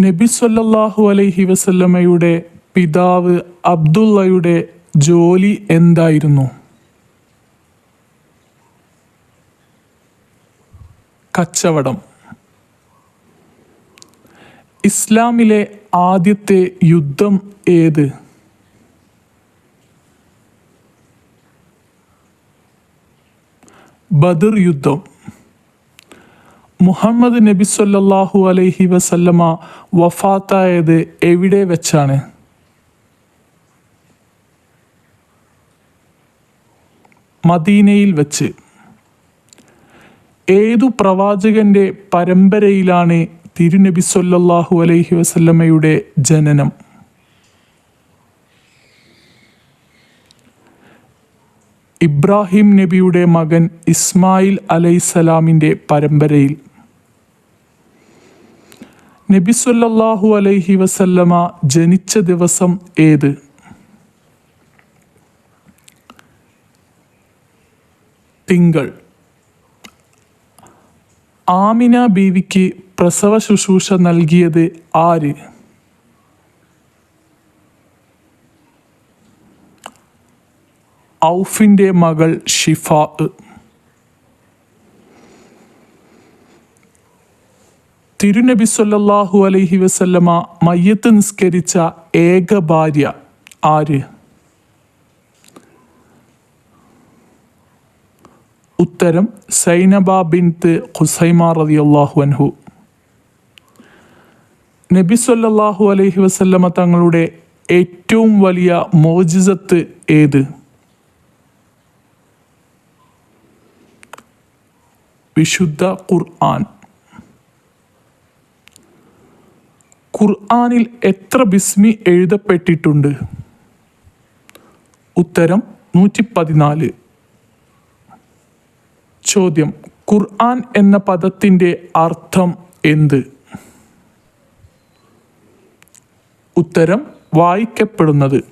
നബി സല്ലാഹു അലൈഹി വസല്ലമ്മയുടെ പിതാവ് അബ്ദുള്ളയുടെ ജോലി എന്തായിരുന്നു? കച്ചവടം. ഇസ്ലാമിലെ ആദ്യത്തെ യുദ്ധം ഏത്? ബദർ യുദ്ധം. മുഹമ്മദ് നബി സല്ലാഹു അലൈഹി വസല്ലമ വഫാത്തായത് എവിടെ വെച്ചാണ്? മദീനയിൽ വെച്ച്. ഏതു പ്രവാചകന്റെ പരമ്പരയിലാണ് തിരുനബി സല്ലാഹു അലൈഹി വസല്ലമയുടെ ജനനം? ഇബ്രാഹിം നബിയുടെ മകൻ ഇസ്മായിൽ അലൈസലാമിന്റെ പരമ്പരയിൽ. നബി സല്ലല്ലാഹു അലൈഹി വസല്ലമ ജനിച്ച ദിവസം ഏത്? തിങ്കൾ. ആമിന ബീവിക്ക് പ്രസവ ശുശ്രൂഷ നൽകിയത് ആര്? ഔഫിന്റെ മകൾ ഷിഫ. തിരുനബി സല്ലല്ലാഹു അലൈഹി വസല്ലമ മയ്യത്ത് നിസ്കരിച്ച ഏക ഭാര്യ ആര്? ഉത്തരം സൈനബ ബിൻത്ത് ഖുസൈമ റളിയല്ലാഹു അൻഹു. നബി സല്ലല്ലാഹു അലൈഹി വസല്ലമ തങ്ങളുടെ ഏറ്റവും വലിയ മോജിസത്ത് ഏത്? വിശുദ്ധ ഖുർആൻ. ഖുർആനിൽ എത്ര ബിസ്മി എഴുതപ്പെട്ടിട്ടുണ്ട്? ഉത്തരം നൂറ്റി പതിനാല് ചോദ്യം ഖുർആൻ എന്ന പദത്തിന്റെ അർത്ഥം എന്ത്? ഉത്തരം വായിക്കപ്പെടുന്നത്.